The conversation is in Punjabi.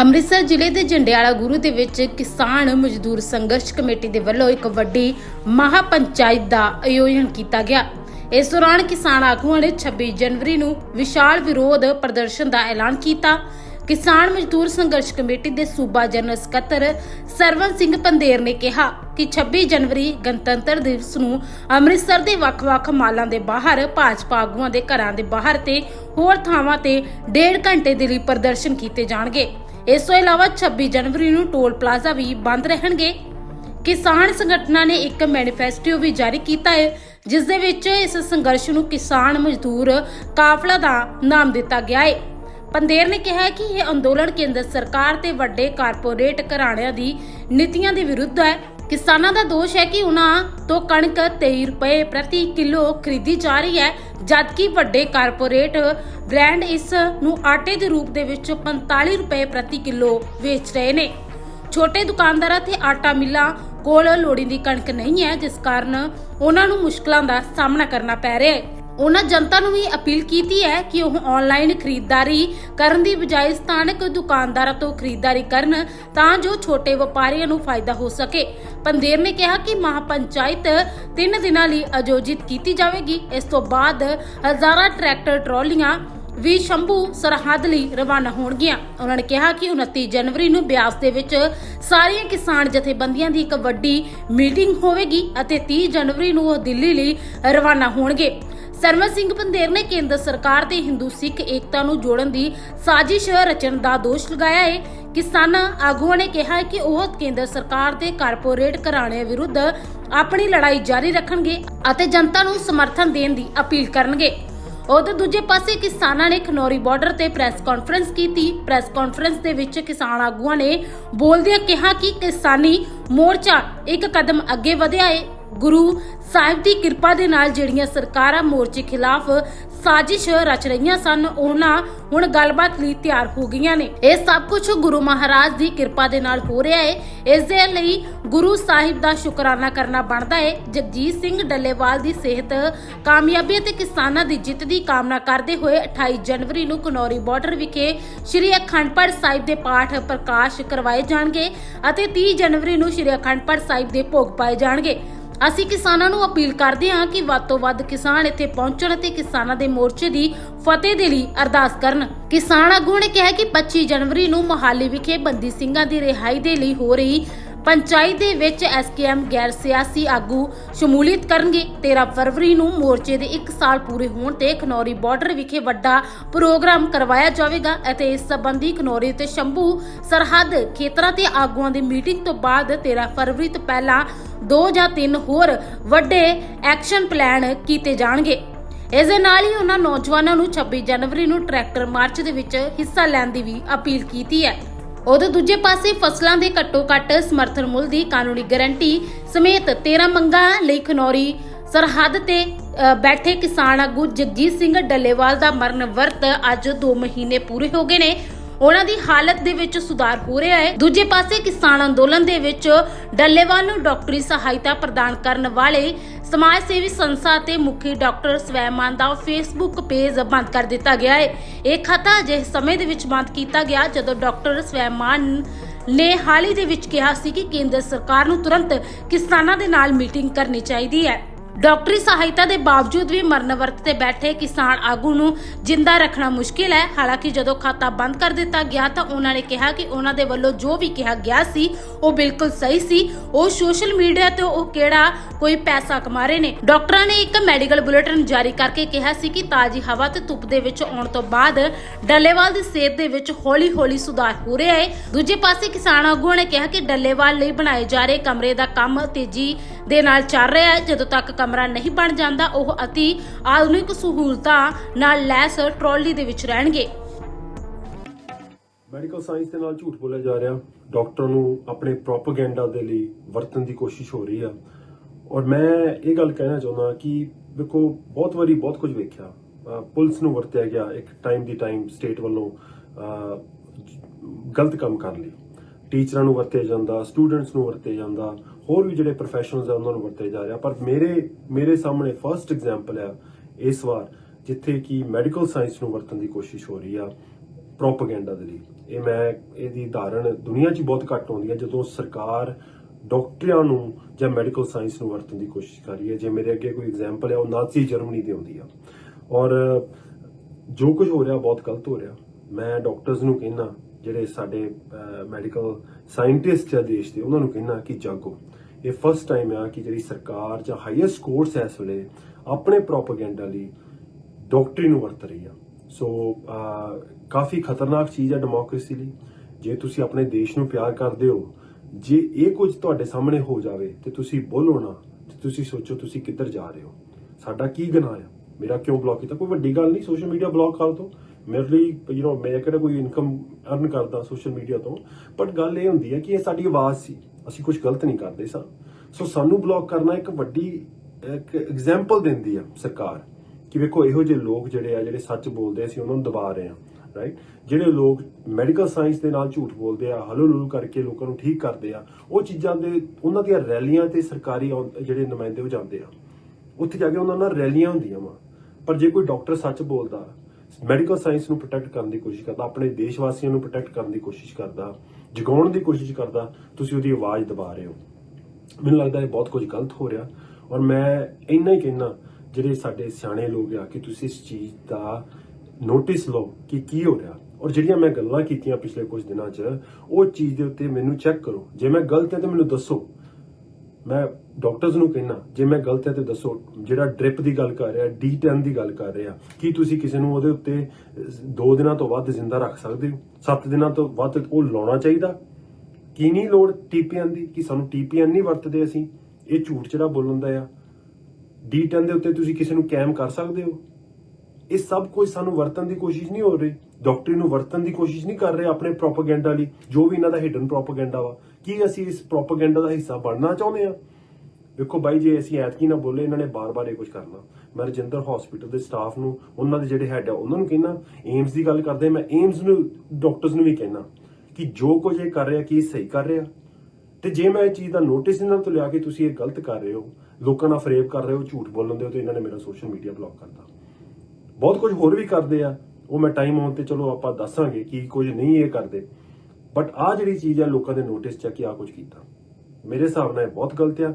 ਅੰਮ੍ਰਿਤਸਰ ਜ਼ਿਲ੍ਹੇ ਦੇ ਜੰਡਿਆਲਾ ਗੁਰੂ ਦੇ ਵਿੱਚ ਕਿਸਾਨ ਮਜ਼ਦੂਰ ਸੰਘਰਸ਼ ਕਮੇਟੀ ਦੇ ਵੱਲੋਂ ਇੱਕ ਵੱਡੀ ਮਹਾਪੰਚਾਇਤ ਦਾ ਆਯੋਜਨ ਕੀਤਾ ਗਿਆ। ਇਸ ਦੌਰਾਨ ਕਿਸਾਨ ਆਗੂਆਂ ਨੇ 26 ਜਨਵਰੀ ਨੂੰ ਵਿਸ਼ਾਲ ਵਿਰੋਧ ਪ੍ਰਦਰਸ਼ਨ ਦਾ ਐਲਾਨ ਕੀਤਾ। ਕਿਸਾਨ ਮਜ਼ਦੂਰ ਸੰਘਰਸ਼ ਕਮੇਟੀ ਦੇ ਸੂਬਾ ਜਨਰਲ ਸਕੱਤਰ ਸਰਵਨ ਸਿੰਘ ਪੰਦੇਰ ਨੇ ਕਿਹਾ ਕਿ 26 ਜਨਵਰੀ ਗਣਤੰਤਰ ਦਿਵਸ ਨੂੰ ਅੰਮ੍ਰਿਤਸਰ ਦੇ ਵੱਖ-ਵੱਖ ਮਾਲਾਂ ਦੇ ਬਾਹਰ ਭਾਜਪਾ ਆਗੂਆਂ ਦੇ ਘਰਾਂ ਦੇ ਬਾਹਰ ਤੇ ਹੋਰ ਥਾਵਾਂ ਤੇ ਡੇਢ ਘੰਟੇ ਦੇ ਲਈ ਪ੍ਰਦਰਸ਼ਨ ਕੀਤੇ ਜਾਣਗੇ। ਇਸ ਤੋਂ ਇਲਾਵਾ 26 ਜਨਵਰੀ ਨੂੰ ਟੋਲ ਪਲਾਜ਼ਾ ਵੀ ਬੰਦ ਰਹਿਣਗੇ। ਕਿਸਾਨ ਸੰਗਠਨਾਂ ਨੇ ਇੱਕ ਮੈਨੀਫੈਸਟੋ ਵੀ ਜਾਰੀ ਕੀਤਾ ਹੈ, ਜਿਸ ਦੇ ਵਿੱਚ ਇਸ ਸੰਘਰਸ਼ ਨੂੰ ਕਿਸਾਨ ਮਜ਼ਦੂਰ ਕਾਫਲਾ ਦਾ ਨਾਮ ਦਿੱਤਾ ਗਿਆ ਹੈ। ਪੰਦੇਰ ਨੇ ਕਿਹਾ ਕਿ ਇਹ ਅੰਦੋਲਨ ਕੇਂਦਰ ਸਰਕਾਰ ਤੇ ਵੱਡੇ ਕਾਰਪੋਰੇਟ ਘਰਾਣਿਆਂ ਦੀ ਨੀਤੀਆਂ ਦੇ ਵਿਰੁੱਧ ਹੈ। ਕਿਸਾਨਾਂ ਦਾ ਦੋਸ਼ ਹੈ ਕਿ ਉਹਨਾਂ ਤੋਂ ਕਣਕ 23 ਰੁਪਏ ਪ੍ਰਤੀ ਕਿਲੋ ਖਰੀਦੀ ਜਾ ਰਹੀ ਹੈ, ਜਦਕਿ ਵੱਡੇ ਕਾਰਪੋਰੇਟ ਬ੍ਰਾਂਡ ਇਸ ਨੂੰ ਆਟੇ ਦੇ ਰੂਪ ਦੇ ਵਿੱਚ 45 ਰੁਪਏ ਪ੍ਰਤੀ ਕਿਲੋ ਵੇਚ ਰਹੇ ਨੇ। ਛੋਟੇ ਦੁਕਾਨਦਾਰਾਂ ਤੇ ਆਟਾ ਮਿੱਲਾਂ ਕੋਲ ਲੋੜੀਂਦੀ ਕਣਕ ਨਹੀਂ ਹੈ, ਜਿਸ ਕਾਰਨ ਉਹਨਾਂ ਨੂੰ ਮੁਸ਼ਕਲਾਂ ਦਾ ਸਾਹਮਣਾ ਕਰਨਾ ਪੈ ਰਿਹਾ ਹੈ। ਉਹਨਾਂ ਜਨਤਾ ਨੂੰ ਵੀ ਅਪੀਲ ਕੀਤੀ ਹੈ ਕਿ ਉਹ ਆਨਲਾਈਨ ਖਰੀਦਦਾਰੀ ਕਰਨ ਦੀ ਬਜਾਏ ਸਥਾਨਕ ਦੁਕਾਨਦਾਰਾਂ ਤੋਂ ਖਰੀਦਦਾਰੀ ਕਰਨ ਤਾਂ ਜੋ ਛੋਟੇ ਵਪਾਰੀਆਂ ਨੂੰ ਫਾਇਦਾ ਹੋ ਸਕੇ। ਪੰਦੇਰ ਨੇ ਕਿਹਾ ਕਿ ਮਹਾਪੰਚਾਇਤ 3 ਦਿਨਾਂ ਲਈ ਆਯੋਜਿਤ ਕੀਤੀ ਜਾਵੇਗੀ। ਇਸ ਤੋਂ ਬਾਅਦ ਹਜ਼ਾਰਾਂ ਟਰੈਕਟਰ ਟਰਾਲੀਆਂ ਵੀ ਸ਼ੰਭੂ ਸਰਹੱਦ ਲਈ ਰਵਾਨਾ ਹੋਣਗੀਆਂ। ਉਹਨਾਂ ਨੇ ਕਿਹਾ ਕਿ 29 ਜਨਵਰੀ ਨੂੰ ਬਿਆਸ ਦੇ ਵਿੱਚ ਸਾਰੀਆਂ ਕਿਸਾਨ ਜਥੇਬੰਦੀਆਂ ਦੀ ਇੱਕ ਵੱਡੀ ਮੀਟਿੰਗ ਹੋਵੇਗੀ ਅਤੇ 30 ਜਨਵਰੀ ਨੂੰ ਉਹ ਦਿੱਲੀ ਲਈ ਰਵਾਨਾ ਹੋਣਗੇ। ਸਰਵਨ ਸਿੰਘ ਪੰਦੇਰ ਨੇ ਕੇਂਦਰ ਸਰਕਾਰ ਤੇ ਹਿੰਦੂ ਸਿੱਖ ਏਕਤਾ ਨੂੰ ਜੋੜਨ ਦੀ ਸਾਜ਼ਿਸ਼ ਰਚਣ ਦਾ ਦੋਸ਼ ਲਗਾਇਆ ਹੈ ਕਿਸਾਨਾਂ ਆਗੂਆਂ ਨੇ ਕਿਹਾ ਕਿ ਉਹ ਕੇਂਦਰ ਸਰਕਾਰ ਤੇ ਕਾਰਪੋਰੇਟ ਘਰਾਣੇ ਵਿਰੁੱਧ ਆਪਣੀ ਲੜਾਈ ਜਾਰੀ ਰੱਖਣਗੇ ਅਤੇ ਜਨਤਾ ਨੂੰ ਸਮਰਥਨ ਦੇਣ ਦੀ ਅਪੀਲ ਕਰਨਗੇ। ਉਧਰ ਦੂਜੇ ਪਾਸੇ ਕਿਸਾਨਾਂ ਨੇ ਖਨੌਰੀ ਬਾਰਡਰ ਤੇ ਪ੍ਰੈਸ ਕਾਨਫਰੰਸ ਕੀਤੀ। ਪ੍ਰੈਸ ਕਾਨਫਰੰਸ ਦੇ ਵਿੱਚ ਕਿਸਾਨ ਆਗੂਆਂ ਨੇ ਬੋਲਦਿਆਂ ਕਿਹਾ ਕਿ ਕਿਸਾਨੀ ਮੋਰਚਾ ਇੱਕ ਕਦਮ ਅੱਗੇ ਵਧਿਆ ਹੈ ਗੁਰੂ ਸਾਹਿਬ ਦੀ ਕਿਰਪਾ ਦੇ ਨਾਲ ਜਿਹੜੀਆਂ ਸਰਕਾਰਾਂ ਮੋਰਚੇ ਖਿਲਾਫ ਸਾਜ਼ਿਸ਼ ਰਚ ਰਹੀਆਂ ਸਨ, ਉਹਨਾਂ ਹੁਣ ਗੱਲਬਾਤ ਲਈ ਤਿਆਰ ਹੋ ਗਈਆਂ ਨੇ। ਇਹ ਸਭ ਕੁਝ ਗੁਰੂ ਮਹਾਰਾਜ ਦੀ ਕਿਰਪਾ ਦੇ ਨਾਲ ਹੋ ਰਿਹਾ ਹੈ ਇਸ ਦੇ ਲਈ ਗੁਰੂ ਸਾਹਿਬ ਦਾ ਸ਼ੁਕਰਾਨਾ ਕਰਨਾ ਬਣਦਾ ਹੈ ਜਗਜੀਤ ਸਿੰਘ ਡੱਲੇਵਾਲ ਦੀ ਸਿਹਤ, ਕਾਮਯਾਬੀ ਅਤੇ ਕਿਸਾਨਾਂ ਦੀ ਜਿੱਤ ਦੀ ਕਾਮਨਾ ਕਰਦੇ ਹੋਏ 28 ਜਨਵਰੀ ਨੂੰ ਕਨੌਰੀ ਬਾਰਡਰ ਵਿਖੇ ਸ੍ਰੀ ਅਖੰਡ ਪਾਠ ਸਾਹਿਬ ਦੇ ਪਾਠ ਪ੍ਰਕਾਸ਼ ਕਰਵਾਏ ਜਾਣਗੇ ਅਤੇ 30 ਜਨਵਰੀ ਨੂੰ ਸ੍ਰੀ ਅਖੰਡ ਪਾਠ ਸਾਹਿਬ ਦੇ ਭੋਗ ਪਾਏ ਜਾਣਗੇ। ਅਸੀਂ ਕਿਸਾਨਾਂ ਨੂੰ ਅਪੀਲ ਕਰਦੇ ਹਾਂ ਕਿ ਵੱਧ ਤੋਂ ਵੱਧ ਕਿਸਾਨ ਇੱਥੇ ਪਹੁੰਚਣ ਅਤੇ ਕਿਸਾਨਾਂ ਦੇ ਮੋਰਚੇ ਦੀ ਫਤਿਹ ਦੇ ਲਈ ਅਰਦਾਸ ਕਰਨ। ਕਿਸਾਨ ਆਗੂ ਨੇ ਕਿਹਾ ਕਿ 25 ਜਨਵਰੀ ਨੂੰ ਮੋਹਾਲੀ ਵਿਖੇ ਬੰਦੀ ਸਿੰਘਾਂ ਦੀ ਰਿਹਾਈ ਦੇ ਲਈ ਹੋ ਰਹੀ ਪੰਚਾਇਤ ਦੇ ਵਿੱਚ ਐਸਕੇਐਮ ਗੈਰ ਸਿਆਸੀ ਆਗੂ ਸ਼ਮੂਲੀਅਤ ਕਰਨਗੇ। 13 ਫਰਵਰੀ ਨੂੰ ਮੋਰਚੇ ਦੇ 1 ਸਾਲ ਪੂਰੇ ਹੋਣ ਤੇ ਖਨੌਰੀ ਬਾਰਡਰ ਵਿਖੇ ਵੱਡਾ ਪ੍ਰੋਗਰਾਮ ਕਰਵਾਇਆ ਜਾਵੇਗਾ ਅਤੇ ਇਸ ਸੰਬੰਧੀ ਖਨੌਰੀ ਤੇ ਸ਼ੰਭੂ ਸਰਹੱਦ ਖੇਤਰਾਂ ਤੇ ਆਗੂਆਂ ਦੀ ਮੀਟਿੰਗ ਤੋਂ ਬਾਅਦ 13 ਫਰਵਰੀ ਤੋਂ ਪਹਿਲਾਂ ਦੋ ਜਾਂ ਤਿੰਨ ਹੋਰ ਵੱਡੇ ਐਕਸ਼ਨ ਪਲਾਨ ਕੀਤੇ ਜਾਣਗੇ। ਇਸ ਦੇ ਨਾਲ ਹੀ ਉਹਨਾਂ ਨੌਜਵਾਨਾਂ ਨੂੰ 26 ਜਨਵਰੀ ਨੂੰ ਟਰੈਕਟਰ ਮਾਰਚ ਦੇ ਵਿੱਚ ਹਿੱਸਾ ਲੈਣ ਦੀ ਵੀ ਅਪੀਲ ਕੀਤੀ ਹੈ। ਉਧਰ ਦੂਜੇ ਪਾਸੇ ਫਸਲਾਂ ਦੇ ਘੱਟੋ ਘੱਟ ਸਮਰਥਨ ਮੁੱਲ ਦੀ ਕਾਨੂੰਨੀ ਗਾਰੰਟੀ ਸਮੇਤ 13 ਮੰਗਾਂ ਲਈ ਖਨੌਰੀ ਸਰਹੱਦ ਤੇ ਬੈਠੇ ਕਿਸਾਨ ਆਗੂ ਜਗਜੀਤ ਸਿੰਘ ਡੱਲੇਵਾਲ ਦਾ ਮਰਨ ਵਰਤ ਅੱਜ 2 ਮਹੀਨੇ ਪੂਰੇ ਹੋ ਗਏ ਨੇ। ਉਹਨਾਂ ਦੀ ਹਾਲਤ ਦੇ ਵਿੱਚ ਸੁਧਾਰ ਹੋ ਰਿਹਾ ਹੈ। ਦੂਜੇ ਪਾਸੇ ਕਿਸਾਨ ਅੰਦੋਲਨ ਦੇ ਵਿੱਚ ਡੱਲੇਵਾਲ ਨੂੰ ਡਾਕਟਰੀ ਸਹਾਇਤਾ ਪ੍ਰਦਾਨ ਕਰਨ ਵਾਲੇ ਸਮਾਜ ਸੇਵੀ ਸੰਸਥਾ ਤੇ ਮੁਖੀ ਡਾਕਟਰ ਸਵੈਮਾਨ ਦਾ ਫੇਸਬੁੱਕ ਪੇਜ ਬੰਦ ਕਰ ਦਿੱਤਾ ਗਿਆ ਹੈ। ਇਹ ਖਾਤਾ ਅਜਿਹੇ ਸਮੇਂ ਦੇ ਵਿੱਚ ਬੰਦ ਕੀਤਾ ਗਿਆ ਜਦੋਂ ਡਾਕਟਰ ਸਵੈਮਾਨ ਨੇ ਹਾਲ ਹੀ ਦੇ ਵਿੱਚ ਕਿਹਾ ਸੀ ਕਿ ਕੇਂਦਰ ਸਰਕਾਰ ਨੂੰ ਤੁਰੰਤ ਕਿਸਾਨਾਂ ਦੇ ਨਾਲ ਮੀਟਿੰਗ ਕਰਨੀ ਚਾਹੀਦੀ ਹੈ। ਡਾਕਟਰੀ ਸਹਾਇਤਾ ਦੇ ਬਾਵਜੂਦ ਵੀ ਮਰਨ ਵਰਤ ਤੇ ਬੈਠੇ ਕਿਸਾਨ ਆਗੂ ਨੂੰ ਜਿੰਦਾ ਰੱਖਣਾ ਮੁਸ਼ਕਿਲ ਹੈ। ਹਾਲਾਂਕਿ ਜਦੋਂ ਖਾਤਾ ਬੰਦ ਕਰ ਦਿੱਤਾ ਗਿਆ ਤਾਂ ਉਹਨਾਂ ਨੇ ਕਿਹਾ ਕਿ ਉਹਨਾਂ ਦੇ ਵੱਲੋਂ ਜੋ ਵੀ ਕਿਹਾ ਗਿਆ ਸੀ, ਉਹ ਬਿਲਕੁਲ ਸਹੀ ਸੀ। ਉਹ ਸੋਸ਼ਲ ਮੀਡੀਆ ਤੇ ਉਹ ਕਿਹੜਾ ਕੋਈ ਪੈਸਾ ਕਮਾ ਰਹੇ ਨੇ। ਡਾਕਟਰਾਂ ਨੇ ਇੱਕ ਮੈਡੀਕਲ ਬੁਲੇਟਿਨ ਜਾਰੀ ਕਰਕੇ ਕਿਹਾ ਸੀ ਕਿ ਤਾਜ਼ੀ ਹਵਾ ਤੇ ਧੁੱਪ ਦੇ ਵਿੱਚ ਆਉਣ ਤੋਂ ਬਾਅਦ ਡੱਲੇਵਾਲ ਦੀ ਸਿਹਤ ਦੇ ਵਿੱਚ ਹੌਲੀ-ਹੌਲੀ ਸੁਧਾਰ ਹੋ ਰਿਹਾ ਹੈ। ਦੂਜੇ ਪਾਸੇ ਕਿਸਾਨ ਆਗੂਆਂ ਨੇ ਕਿਹਾ ਕਿ ਡੱਲੇਵਾਲ ਲਈ ਬਣਾਏ ਜਾ ਰਹੇ ਕਮਰੇ ਦਾ ਕੰਮ ਤੇਜ਼ੀ ਦੇ ਨਾਲ ਚੱਲ ਰਿਹਾ ਹੈ। ਜਦੋਂ ਤੱਕ ਕਮਰਾ ਨਹੀਂ ਬਣ ਜਾਂਦਾ, ਉਹ ਅਤੀ ਆਧੁਨਿਕ ਸਹੂਲਤਾਂ ਨਾਲ ਲੈਸ ਟਰਾਲੀ ਦੇ ਵਿੱਚ ਰਹਿਣਗੇ। ਮੈਡੀਕਲ ਸਾਇੰਸ ਦੇ ਨਾਲ ਝੂਠ ਬੋਲਿਆ ਜਾ ਰਿਹਾ। ਡਾਕਟਰਾਂ ਨੂੰ ਆਪਣੇ ਪ੍ਰੋਪਾਗੈਂਡਾ ਦੇ ਲਈ ਵਰਤਣ ਦੀ ਕੋਸ਼ਿਸ਼ ਹੋ ਰਹੀ ਆ। ਔਰ ਮੈਂ ਇਹ ਗੱਲ ਕਹਿਣਾ ਚਾਹੁੰਦਾ ਕਿ ਦੇਖੋ ਬਹੁਤ ਵਾਰੀ ਬਹੁਤ ਕੁਝ ਵੇਖਿਆ। ਪੁਲਿਸ ਨੂੰ ਵਰਤਿਆ ਗਿਆ ਇੱਕ ਟਾਈਮ ਦੀ ਟਾਈਮ ਸਟੇਟ ਵੱਲੋਂ ਗਲਤ ਕੰਮ ਕਰ ਲਈ। ਟੀਚਰਾਂ ਨੂੰ ਵਰਤਿਆ ਜਾਂਦਾ ਸਟੂਡੈਂਟਸ ਨੂੰ ਵਰਤੇ ਜਾਂਦਾ, ਹੋਰ ਵੀ ਜਿਹੜੇ ਪ੍ਰੋਫੈਸ਼ਨਲਸ ਆ ਉਹਨਾਂ ਨੂੰ ਵਰਤੇ ਜਾ ਰਿਹਾ। ਪਰ ਮੇਰੇ ਮੇਰੇ ਸਾਹਮਣੇ ਫਰਸਟ ਐਗਜ਼ਾਮਪਲ ਆ ਇਸ ਵਾਰ, ਜਿੱਥੇ ਕਿ ਮੈਡੀਕਲ ਸਾਇੰਸ ਨੂੰ ਵਰਤਣ ਦੀ ਕੋਸ਼ਿਸ਼ ਹੋ ਰਹੀ ਆ ਪ੍ਰੋਪਗੈਂਡਾ ਦੇ ਲਈ। ਇਹ ਮੈਂ, ਇਹਦੀ ਉਦਾਹਰਣ ਦੁਨੀਆ 'ਚ ਬਹੁਤ ਘੱਟ ਆਉਂਦੀ ਹੈ ਜਦੋਂ ਸਰਕਾਰ ਡਾਕਟਰਾਂ ਨੂੰ ਜਾਂ ਮੈਡੀਕਲ ਸਾਇੰਸ ਨੂੰ ਵਰਤਣ ਦੀ ਕੋਸ਼ਿਸ਼ ਕਰ ਰਹੀ ਹੈ ਜੇ ਮੇਰੇ ਅੱਗੇ ਕੋਈ ਐਗਜ਼ਾਮਪਲ ਹੈ ਉਹ ਨਾਜ਼ੀ ਜਰਮਨੀ ਦੀ ਆਉਂਦੀ ਆ। ਔਰ ਜੋ ਕੁਝ ਹੋ ਰਿਹਾ, ਬਹੁਤ ਗਲਤ ਹੋ ਰਿਹਾ। ਮੈਂ ਡਾਕਟਰਸ ਨੂੰ ਕਹਿਣਾ ਜਿਹੜੇ ਸਾਡੇ ਮੈਡੀਕਲ ਸਾਇੰਟਿਸਟ ਆ ਦੇਸ਼ ਦੇ, ਉਹਨਾਂ ਨੂੰ ਕਹਿਣਾ ਕਿ ਜਾਗੋ। ਇਹ ਫਸਟ ਟਾਈਮ ਆ ਕਿ ਜਿਹੜੀ ਸਰਕਾਰ ਜਾਂ ਹਾਈਐਸਟ ਕੋਰਟਸ ਇਸ ਵੇਲੇ, ਆਪਣੇ ਪ੍ਰੋਪਗੈਂਡਾ ਲਈ ਡਾਕਟਰੀ ਨੂੰ ਵਰਤ ਰਹੀ ਆ। ਸੋ ਕਾਫੀ ਖਤਰਨਾਕ ਚੀਜ਼ ਆ ਡੈਮੋਕ੍ਰੇਸੀ ਲਈ। ਜੇ ਤੁਸੀਂ ਆਪਣੇ ਦੇਸ਼ ਨੂੰ ਪਿਆਰ ਕਰਦੇ ਹੋ, ਜੇ ਇਹ ਕੁਝ ਤੁਹਾਡੇ ਸਾਹਮਣੇ ਹੋ ਜਾਵੇ, ਤੇ ਤੁਸੀਂ ਬੋਲੋ ਨਾ, ਤੇ ਤੁਸੀਂ ਸੋਚੋ ਤੁਸੀਂ ਕਿੱਧਰ ਜਾ ਰਹੇ ਹੋ। ਸਾਡਾ ਕੀ ਗੁਨਾਹ ਆ? ਮੇਰਾ ਕਿਉਂ ਬਲੌਕ ਕੀਤਾ? ਕੋਈ ਵੱਡੀ ਗੱਲ ਨਹੀਂ ਸੋਸ਼ਲ ਮੀਡੀਆ ਬਲੌਕ ਕਰ ਦੋ ਮੇਰੇ ਲਈ ਯੂ نو ਮੈਂ ਕਿਹੜਾ ਕੋਈ ਇਨਕਮ ਅਰਨ ਕਰਦਾ ਸੋਸ਼ਲ ਮੀਡੀਆ ਤੋਂ ਬਟ ਗੱਲ ਇਹ ਹੁੰਦੀ ਹੈ ਕਿ ਇਹ ਸਾਡੀ ਆਵਾਜ਼ ਸੀ। ਅਸੀਂ ਕੁਝ ਗਲਤ ਨਹੀਂ ਕਰਦੇ ਸਾਂ। ਸੋ ਸਾਨੂੰ ਬਲੌਕ ਕਰਨਾ ਇੱਕ ਵੱਡੀ, ਇੱਕ ਐਗਜ਼ਾਮਪਲ ਦਿੰਦੀ ਆ ਸਰਕਾਰ ਕਿ ਵੇਖੋ, ਇਹੋ ਜਿਹੇ ਲੋਕ ਜਿਹੜੇ ਆ, ਜਿਹੜੇ ਸੱਚ ਬੋਲਦੇ ਅਸੀਂ ਉਹਨਾਂ ਨੂੰ ਦਬਾ ਰਹੇ ਆ ਰਾਈਟ ਜਿਹੜੇ ਲੋਕ ਮੈਡੀਕਲ ਸਾਇੰਸ ਦੇ ਨਾਲ ਝੂਠ ਬੋਲਦੇ ਆ ਹਲੂ ਹਲੂ ਕਰਕੇ ਲੋਕਾਂ ਨੂੰ ਠੀਕ ਕਰਦੇ ਆ, ਉਹ ਚੀਜ਼ਾਂ ਦੇ, ਉਹਨਾਂ ਦੀਆਂ ਰੈਲੀਆਂ ਤੇ ਸਰਕਾਰੀ ਜਿਹੜੇ ਨੁਮਾਇੰਦੇ ਹੋ ਜਾਂਦੇ ਆ। ਉੱਥੇ ਜਾ ਕੇ ਉਹਨਾਂ ਨਾਲ ਰੈਲੀਆਂ ਹੁੰਦੀਆਂ ਵਾ। ਪਰ ਜੇ ਕੋਈ ਡਾਕਟਰ ਸੱਚ ਬੋਲਦਾ ਮੈਡੀਕਲ ਸਾਇੰਸ ਨੂੰ ਪ੍ਰੋਟੈਕਟ ਕਰਨ ਦੀ ਕੋਸ਼ਿਸ਼ ਕਰਦਾ, ਆਪਣੇ ਦੇਸ਼ ਵਾਸੀਆਂ ਨੂੰ ਪ੍ਰੋਟੈਕਟ ਕਰਨ ਦੀ ਕੋਸ਼ਿਸ਼ ਕਰਦਾ, ਜਗਾਉਣ ਦੀ ਕੋਸ਼ਿਸ਼ ਕਰਦਾ, ਤੁਸੀਂ ਉਹਦੀ ਆਵਾਜ਼ ਦਬਾ ਰਹੇ ਹੋ। ਮੈਨੂੰ ਲੱਗਦਾ ਇਹ ਬਹੁਤ ਕੁਝ ਗਲਤ ਹੋ ਰਿਹਾ ਔਰ ਮੈਂ ਇੰਨਾ ਹੀ ਕਹਿਣਾ ਜਿਹੜੇ ਸਾਡੇ ਸਿਆਣੇ ਲੋਕ ਆ ਕਿ ਤੁਸੀਂ ਇਸ ਚੀਜ਼ ਦਾ ਨੋਟਿਸ ਲਓ ਕਿ ਕੀ ਹੋ ਰਿਹਾ। ਔਰ ਜਿਹੜੀਆਂ ਮੈਂ ਗੱਲਾਂ ਕੀਤੀਆਂ ਪਿਛਲੇ ਕੁਝ ਦਿਨਾਂ 'ਚ, ਉਹ ਚੀਜ਼ ਦੇ ਉੱਤੇ ਮੈਨੂੰ ਚੈੱਕ ਕਰੋ। ਜੇ ਮੈਂ ਗਲਤ ਹੈ ਤਾਂ ਮੈਨੂੰ ਦੱਸੋ। ਮੈਂ ਡਾਕਟਰਸ ਨੂੰ ਕਹਿਣਾ, ਜੇ ਮੈਂ ਗਲਤ ਹੈ ਤੇ ਦੱਸੋ, ਜਿਹੜਾ ਡ੍ਰਿਪ ਦੀ ਗੱਲ ਕਰ ਰਿਹਾ D10 ਦੀ ਗੱਲ ਕਰ ਰਿਹਾ, ਕੀ ਤੁਸੀਂ ਕਿਸੇ ਨੂੰ ਉਹਦੇ ਉੱਤੇ 2 ਦਿਨਾਂ ਤੋਂ ਵੱਧ ਜ਼ਿੰਦਾ ਰੱਖ ਸਕਦੇ ਹੋ? 7 ਦਿਨਾਂ ਤੋਂ ਵੱਧ ਉਹ ਲਾਉਣਾ ਚਾਹੀਦਾ? ਕੀ ਨਹੀਂ ਲੋੜ TPN ਦੀ? ਕਿ ਸਾਨੂੰ TPN ਨਹੀਂ ਵਰਤਦੇ ਅਸੀਂ? ਇਹ ਝੂਠ ਜਿਹੜਾ ਬੋਲਣ ਦਾ ਆ। D10 ਦੇ ਉੱਤੇ ਤੁਸੀਂ ਕਿਸੇ ਨੂੰ ਕੈਮ ਕਰ ਸਕਦੇ ਹੋ? ਇਹ ਸਭ ਕੁਝ ਸਾਨੂੰ ਵਰਤਣ ਦੀ ਕੋਸ਼ਿਸ਼ ਨਹੀਂ ਹੋ ਰਹੀ। ਡਾਕਟਰੀ ਨੂੰ ਵਰਤਣ ਦੀ ਕੋਸ਼ਿਸ਼ ਨਹੀਂ ਕਰ ਰਹੇ ਆਪਣੇ ਪ੍ਰੋਪਗੈਂਡਾ ਲਈ, ਜੋ ਵੀ ਇਹਨਾਂ ਦਾ ਹਿਡਨ ਪ੍ਰੋਪਗੈਂਡਾ ਵਾ। ਕੀ ਅਸੀਂ ਇਸ ਪ੍ਰੋਪਗੈਂਡਾ ਦਾ ਹਿੱਸਾ ਬਣਨਾ ਚਾਹੁੰਦੇ ਆ? ਦੇਖੋ ਬਾਈ, ਜੇ ਅਸੀਂ ਐਤਕੀ ਨਾ ਬੋਲੇ, ਇਹਨਾਂ ਨੇ ਬਾਰ-ਬਾਰ ਇਹ ਕੁਝ ਕਰਨਾ। ਮੈਂ ਰਜਿੰਦਰ ਹਸਪੀਟਲ ਦੇ ਸਟਾਫ ਨੂੰ, ਉਹਨਾਂ ਦੇ ਜਿਹੜੇ ਹੈੱਡ ਆ, ਉਹਨਾਂ ਨੂੰ ਕਹਿਣਾ ਏਮਸ ਦੀ ਗੱਲ ਕਰਦੇ ਮੈਂ ਏਮਸ ਨੂੰ ਡਾਕਟਰਸ ਨੂੰ ਵੀ ਕਹਿਣਾ ਕਿ ਜੋ ਕੁਝ ਇਹ ਕਰ ਰਿਹਾ, ਕੀ ਇਹ ਸਹੀ ਕਰ ਰਿਹਾ। ਤੇ ਜੇ ਮੈਂ ਇਹ ਚੀਜ਼ ਦਾ ਨੋਟਿਸ ਇਹਨਾਂ ਤੋਂ ਲਿਆ ਕੇ ਤੁਸੀਂ ਇਹ ਗਲਤ ਕਰ ਰਹੇ ਹੋ, ਲੋਕਾਂ ਨਾਲ ਫਰੇਬ ਕਰ ਰਹੇ ਹੋ, ਝੂਠ ਬੋਲਣ ਦੇ ਹੋ, ਤੇ ਇਹਨਾਂ ਨੇ ਮੇਰਾ ਸੋਸ਼ਲ ਮੀਡੀਆ ਬਲੌਕ ਕਰਤਾ। ਬਹੁਤ ਕੁਝ ਹੋਰ ਵੀ ਕਰਦੇ ਆ, ਉਹ ਮੈਂ ਟਾਈਮ ਆਉਣ ਤੇ ਚਲੋ ਆਪਾਂ ਦੱਸਾਂਗੇ ਕਿ ਕੁਝ ਨਹੀਂ ਇਹ ਕਰਦੇ। ਬਟ ਆ ਜਿਹੜੀ ਚੀਜ਼ ਆ, ਲੋਕਾਂ ਦੇ ਨੋਟਿਸ ਚ ਆ ਕਿ ਆ ਕੁਝ ਕੀਤਾ। ਮੇਰੇ ਹਿਸਾਬ ਨਾਲ ਇਹ ਬਹੁਤ ਗਲਤ ਆ।